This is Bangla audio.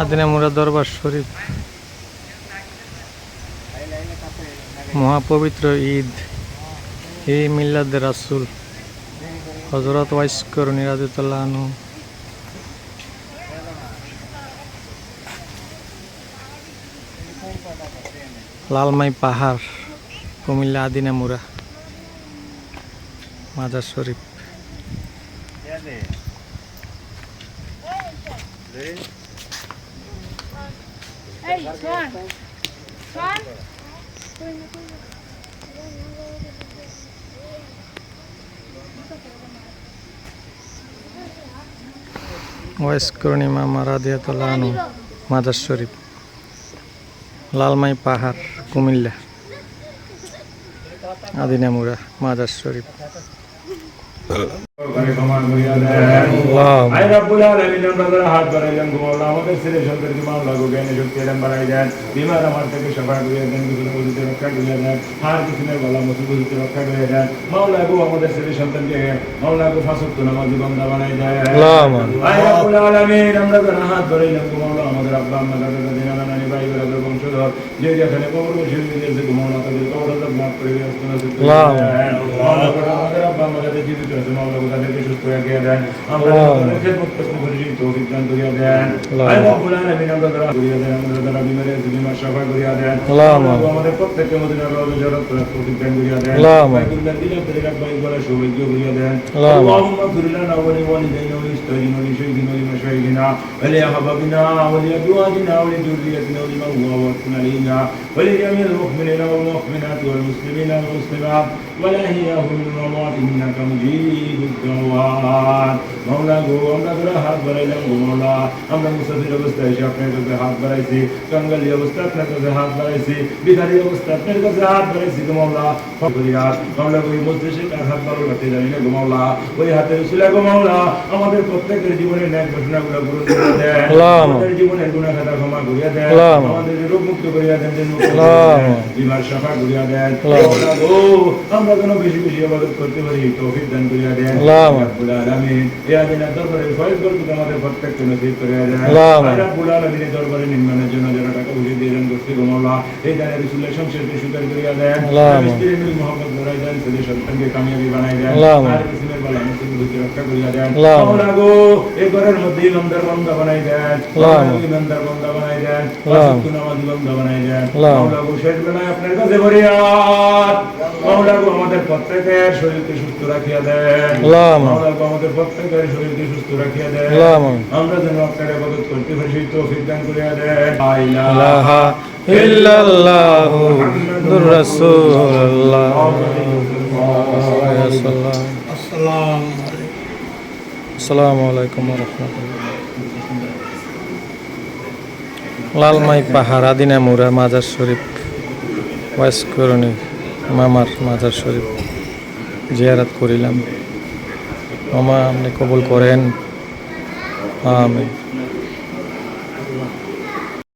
আদিনামুরা দরবার শরীফ। মহাপবিত্র ঈদ। ই মিল্লাদ রাসুল। হজরত ওয়াইস করুন রাজুতাল্লাহ আনু লালমাই পাহাড়, কুমিল্লা আদিনামুরা মাজার শরীফ। করুন ইমাম রাদিয়াতুল্লাহ আনু মাজার শরীফ লালমাই পাহাড় কুমিল্লা আদিনামুরা মাজার শরীফ। করে ক্ষমা করিয়া দেন। আল্লাহ আয় রাব্বুল আলামিন, আমরা যারা হাত বাড়াইলাম গো মাওলা, আমাদের ছেলে সন্তানকে মাওলা গো জ্ঞানী শক্তি এলেম বাড়াই দেন। বিমার আমার থেকে সাফা করিয়া দেন, বিপদ মুসিবতে রক্ষা করিয়া দেন। হার কিসিমের গলা মুসিবতে রক্ষা করিয়া দেন। মাওলা গো আমাদের ছেলে সন্তানকে মাওলা গো ফাঁসক্ত নামাজি বান্দা বানাই দেন। আল্লাহুম্মা। আয় রাব্বুল আলামিন, আমরা যারা হাত বাড়াইলাম গো মাওলা, আমাদের আব্বা আম্মা দাদা দাদি নানা নানি ভাই বেড়াদের বংশধর যে যেখানে কবর বসে দিয়েছে গো মাওলা তাদের কবর আযাব মাফ করে দিয়ে আসতে নসিব করে আল্লাহুম্মা। দেন। মাওলা গো আমাদের আব্বা আম্মা যাদের জীবিত আছে মাওলা গো তাদেরকে সুস্থ রাখিয়া দেন আমরা আল্লাহুম্মা। তাদের খেদমত করতে পারি সেই তৌফিক দান করিয়া দেন আল্লাহুম্মা। আয় রাব্বুল আলামিন আমরা যারা করিয়া দেন আমরা যারা বিমারে আছি বিমার সাফা করিয়া দেন আল্লাহুম্মা। আল্লাহ গো আমাদের প্রত্যেককে মদিনার রওজা জিয়ারত করার তৌফিক দান করিয়া দেন আল্লাহুম্মা। বাইতুল্লাহ দিলে তাদের রাব্বাই বলা সৌভাগ্য করিয়া দেন আল্লাহুম্মা। اللهم اغفر لنا ولوالدينا وللمستاجين ولشيخنا ولمشايخنا ولأحبابنا ولأزواجنا ولذريتنا ولمن هو وكن علينا ولجميع المؤمنين والمؤمنات والمسلمين والمسلمات والأحياء من الأموات إنك مجيب ধন্যবাদ মাওলা গো আমরা ধরে হাত বাড়াইলাম গো মাওলা আমরা মুসাফির অবস্থায় এসে আপনার কাছে হাত বাড়াইছি কাঙ্গালি অবস্থা আপনার কাছে হাত বাড়াইছি বিধারী অবস্থা আপনার কাছে হাত বাড়াইছি গো মাওলা হাত মাওলা ওই মজলিসে কার হাত বাড়ো রাখতে জানি না গো মাওলা ওই হাতের উসিলা গো মাওলা আমাদের প্রত্যেকের জীবনের ন্যায় ঘটনাগুলো পূরণ করে দেয় আমাদের জীবনের গুণা ক্ষমা করিয়া দেয় আমাদের রোগ মুক্ত করিয়া দেন বিমার সাফা করিয়া দেন আমরা যেন বেশি বেশি করতে পারি তৌফিক দান করিয়া দেন আমাদের প্রত্যেককে নসিব করে দরবারে নির্মাণের জন্য যারা টাকা পয়সা দিয়ে দেন করতে গো মাওলা এই দানের রাসূলের সংসারকে সুন্দর করিয়া দেন স্ত্রীর মিল মোহাম্মদ ধরাই দেন ছেলে সন্তানকে কামিয়াবি বানাই দেন। আর কিসিমের বালা মুসিবত হতে রক্ষা করিয়া দেন। আল্লাহুম্মা। গো এই ঘরের মধ্যে ইমানদার বান্দা বানাই দেন। আল্লাহুম্মা। মাওলা গো, ইমানদার বান্দা বানাই দেন। আল্লাহুম্মা। পাঁচ ওয়াক্ত নামাজি বান্দা বানাই দেন। আল্লাহুম্মা। গো শেষ বেলায় আপনার কাছে ফরিয়াদ। মাওলা গো আমাদের প্রত্যেকের শরীরকে সুস্থ রাখিয়া দেন। মাওলা গো আমাদের প্রত্যেকের শরীরকে সুস্থ রাখিয়া দেন। আমরা যেন আপনার ইবাদত করতে পারি সেই তৌফিক দান করিয়া দেন। ইলাহা লালমাই পাহাড় আদিনামুরা মাজার শরীফ, ওয়াইস মামার মাজার শরীফ জিয়ারাত করিলাম। মামা আপনি কবুল করেন। আমিন।